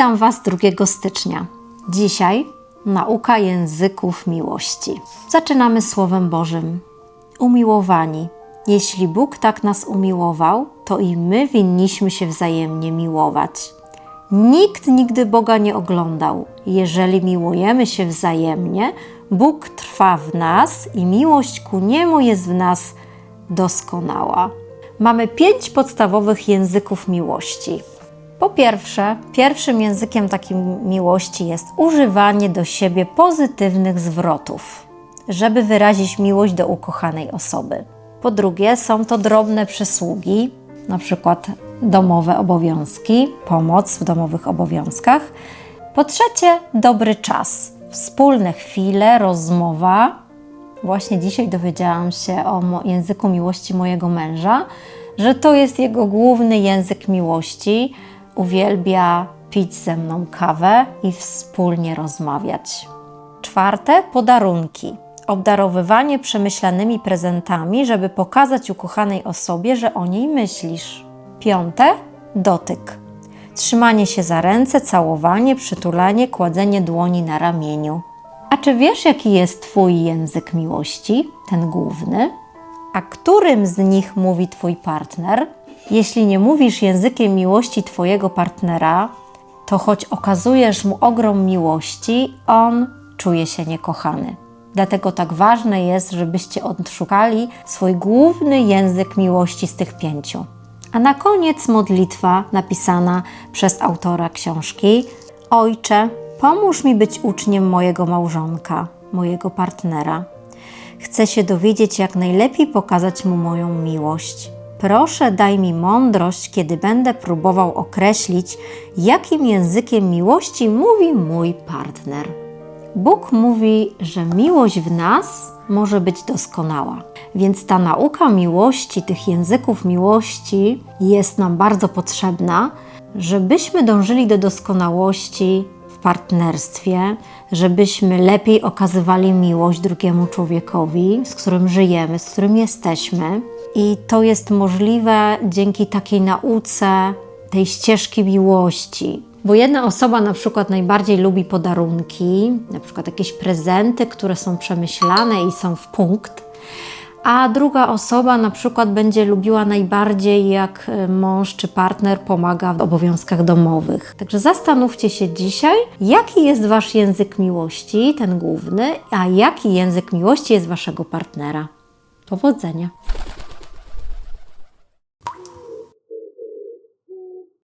Witam Was 2 stycznia. Dzisiaj nauka języków miłości. Zaczynamy Słowem Bożym. Umiłowani. Jeśli Bóg tak nas umiłował, to i my winniśmy się wzajemnie miłować. Nikt nigdy Boga nie oglądał. Jeżeli miłujemy się wzajemnie, Bóg trwa w nas i miłość ku Niemu jest w nas doskonała. Mamy pięć podstawowych języków miłości. Po pierwsze, pierwszym językiem takim miłości jest używanie do siebie pozytywnych zwrotów, żeby wyrazić miłość do ukochanej osoby. Po drugie, są to drobne przysługi, na przykład domowe obowiązki, pomoc w domowych obowiązkach. Po trzecie, dobry czas, wspólne chwile, rozmowa. Właśnie dzisiaj dowiedziałam się o języku miłości mojego męża, że to jest jego główny język miłości. Uwielbia pić ze mną kawę i wspólnie rozmawiać. Czwarte, podarunki. Obdarowywanie przemyślanymi prezentami, żeby pokazać ukochanej osobie, że o niej myślisz. Piąte, dotyk. Trzymanie się za ręce, całowanie, przytulanie, kładzenie dłoni na ramieniu. A czy wiesz, jaki jest Twój język miłości, ten główny? A którym z nich mówi Twój partner? Jeśli nie mówisz językiem miłości Twojego partnera, to choć okazujesz mu ogrom miłości, on czuje się niekochany. Dlatego tak ważne jest, żebyście odszukali swój główny język miłości z tych pięciu. A na koniec modlitwa napisana przez autora książki: Ojcze, pomóż mi być uczniem mojego małżonka, mojego partnera. Chcę się dowiedzieć, jak najlepiej pokazać mu moją miłość. Proszę, daj mi mądrość, kiedy będę próbował określić, jakim językiem miłości mówi mój partner. Bóg mówi, że miłość w nas może być doskonała. Więc ta nauka miłości, tych języków miłości jest nam bardzo potrzebna, żebyśmy dążyli do doskonałości partnerstwie, żebyśmy lepiej okazywali miłość drugiemu człowiekowi, z którym żyjemy, z którym jesteśmy. I to jest możliwe dzięki takiej nauce tej ścieżki miłości. Bo jedna osoba na przykład najbardziej lubi podarunki, na przykład jakieś prezenty, które są przemyślane i są w punkt, a druga osoba na przykład będzie lubiła najbardziej, jak e, mąż czy partner pomaga w obowiązkach domowych. Także zastanówcie się dzisiaj, jaki jest Wasz język miłości, ten główny, a jaki język miłości jest Waszego partnera. Powodzenia!